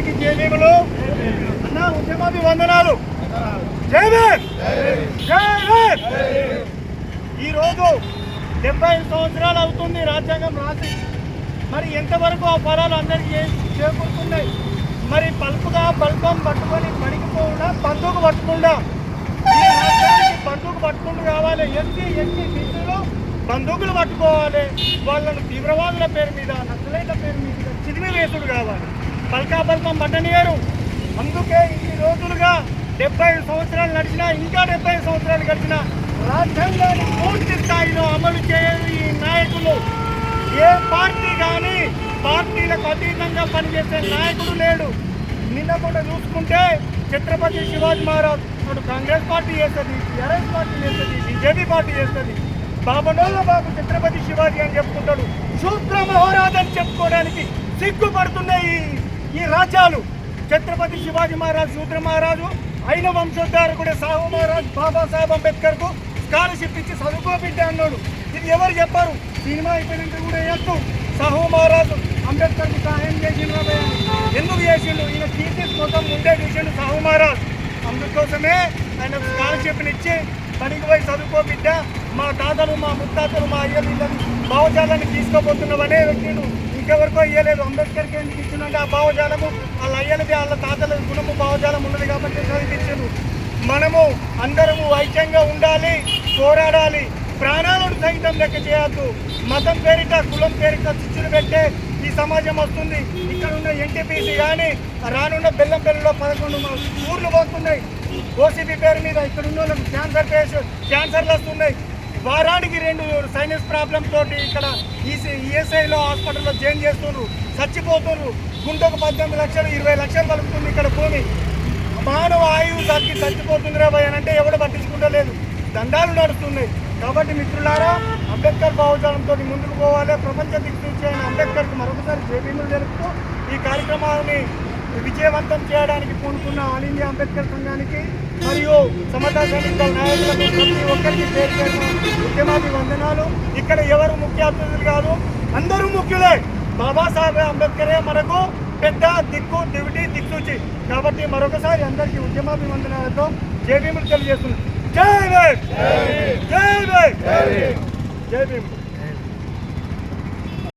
అందరికీ జయభీములు అన్న ఉద్యమాభివందనాలు జయభీమ్ జయభీమ్ ఈరోజు డెబ్బై ఐదు సంవత్సరాలు అవుతుంది రాజ్యాంగం రాసి. మరి ఎంతవరకు ఆ ఫలాలు అందరికీ చేకూరుతున్నాయి? మరి పలుపుగా పల్పం పట్టుకొని పడికిపోకుండా బంధువుకు పట్టుకుండా? బంధువుకు పట్టుకుంటూ రావాలి. ఎన్ని ఎన్ని బీసీలు బంధువులు పట్టుకోవాలి. వాళ్ళను తీవ్రవాదుల పేరు మీద నక్సలైట్ల పేరు మీద చిదిమి వేసుడు కావాలి. పల్కా బల్బం పట్టనియరు అందుకే ఇన్ని రోజులుగా డెబ్బై సంవత్సరాలు నడిచినా ఇంకా డెబ్బై సంవత్సరాలు గడిచినా రాజ్యాంగాన్ని పూర్తి స్థాయిలో అమలు చేయని ఈ నాయకులు ఏ పార్టీ కానీ పార్టీలకు అతీతంగా పనిచేసే నాయకుడు లేడు. నిన్న కూడా చూసుకుంటే ఛత్రపతి శివాజీ మహారాజ్ ఇప్పుడు కాంగ్రెస్ పార్టీ చేస్తుంది టీఆర్ఎస్ పార్టీ చేస్తుంది బీజేపీ పార్టీ చేస్తుంది. బాబనోళ్ళ బాబు ఛత్రపతి శివాజీ అని చెప్పుకుంటాడు. శూద్ర మహారాజ్ అని చెప్పుకోవడానికి సిగ్గుపడుతున్నాయి ఈ- రాజ్యాలు ఛత్రపతి శివాజీ మహారాజ్ సూత్ర మహారాజు అయిన వంశోద్ధారకుడే సాహు మహారాజ్ బాబాసాహెబ్ అంబేద్కర్కు స్కాలర్షిప్ ఇచ్చి చదువుకోబిడ్డ అన్నాడు. ఇది ఎవరు చెప్పారు? సినిమా అయిపోయినాక కూడా ఎత్తు సాహు మహారాజు అంబేద్కర్కు సహాయం చేసిండు ఎందుకు చేసిండు ఈయన కీర్తి కోసం ముందే చూసిండు సాహు మహారాజ్. అందుకోసమే ఆయన స్కాలర్షిప్ని ఇచ్చి పనికి పోయి చదువుకో బిడ్డ మా తాతలు మా ముత్తాతలు మా అయ్యలు ఇళ్ళని భావజాలాన్ని తీసుకోబోతున్నామనే వ్యక్తులు ఇంకెవరికో ఇయ్యలేదు. అంబేద్కర్కి ఎందుకు ఇచ్చిందంటే ఆ భావజాలము వాళ్ళ అయ్యలది వాళ్ళ తాతల గుణము భావజాలం ఉన్నది కాబట్టి చదివించారు మనము అందరము ఐక్యంగా ఉండాలి పోరాడాలి. ప్రాణాలను సైతం లెక్క చేయొద్దు. మతం పేరిట కులం పేరిట చిచ్చులు పెట్టే ఈ సమాజం వస్తుంది. ఇక్కడ ఉన్న ఎన్టీపీసీ కానీ రానున్న బెల్లం బెల్లలో పదకొండు ఊర్లు పోతున్నాయి. ఓసీపీ పేరు మీద ఇక్కడ ఉన్న క్యాన్సర్ పేషెంట్ క్యాన్సర్లు వస్తున్నాయి. వారానికి రెండు సైనస్ ప్రాబ్లం తోటి ఇక్కడ ఈసీ ఈఎస్ఐలో హాస్పిటల్లో జాయిన్ చేస్తున్నారు. చచ్చిపోతున్నారు. గుంటకు పద్దెనిమిది లక్షలు ఇరవై లక్షలు కలుపుతుంది ఇక్కడ భూమి. మానవ ఆయువు తగ్గి చచ్చిపోతుంది భయ అంటే ఎవడు పట్టించుకుంటలేదు. దండాలు నడుస్తున్నాయి. కాబట్టి మిత్రులారా అంబేద్కర్ భావజాలంతో ముందుకు పోవాలి. ప్రపంచ దిక్సూచి అయిన అంబేద్కర్కు మరొకసారి జేబీలు జరుపుతూ ఈ కార్యక్రమాన్ని విజయవంతం చేయడానికి పూనుకున్న ఆల్ ఇండియా అంబేద్కర్ సంఘానికి మరియు సమతా సైనికుల నాయకులకు ప్రతి ఒక్కరికి పేరు పేరున ఉద్యమాభి వందనాలు ఇక్కడ ఎవరు ముఖ్య అతిథులు కాదు అందరూ ముఖ్యులే. బాబాసాహెబ్ అంబేద్కరే మనకు పెద్ద దిక్కు దివిటి దిక్సూచి. కాబట్టి మరొకసారి అందరికీ ఉద్యమాభివందనాలతో జేబీములు తెలియజేస్తుంది జై జై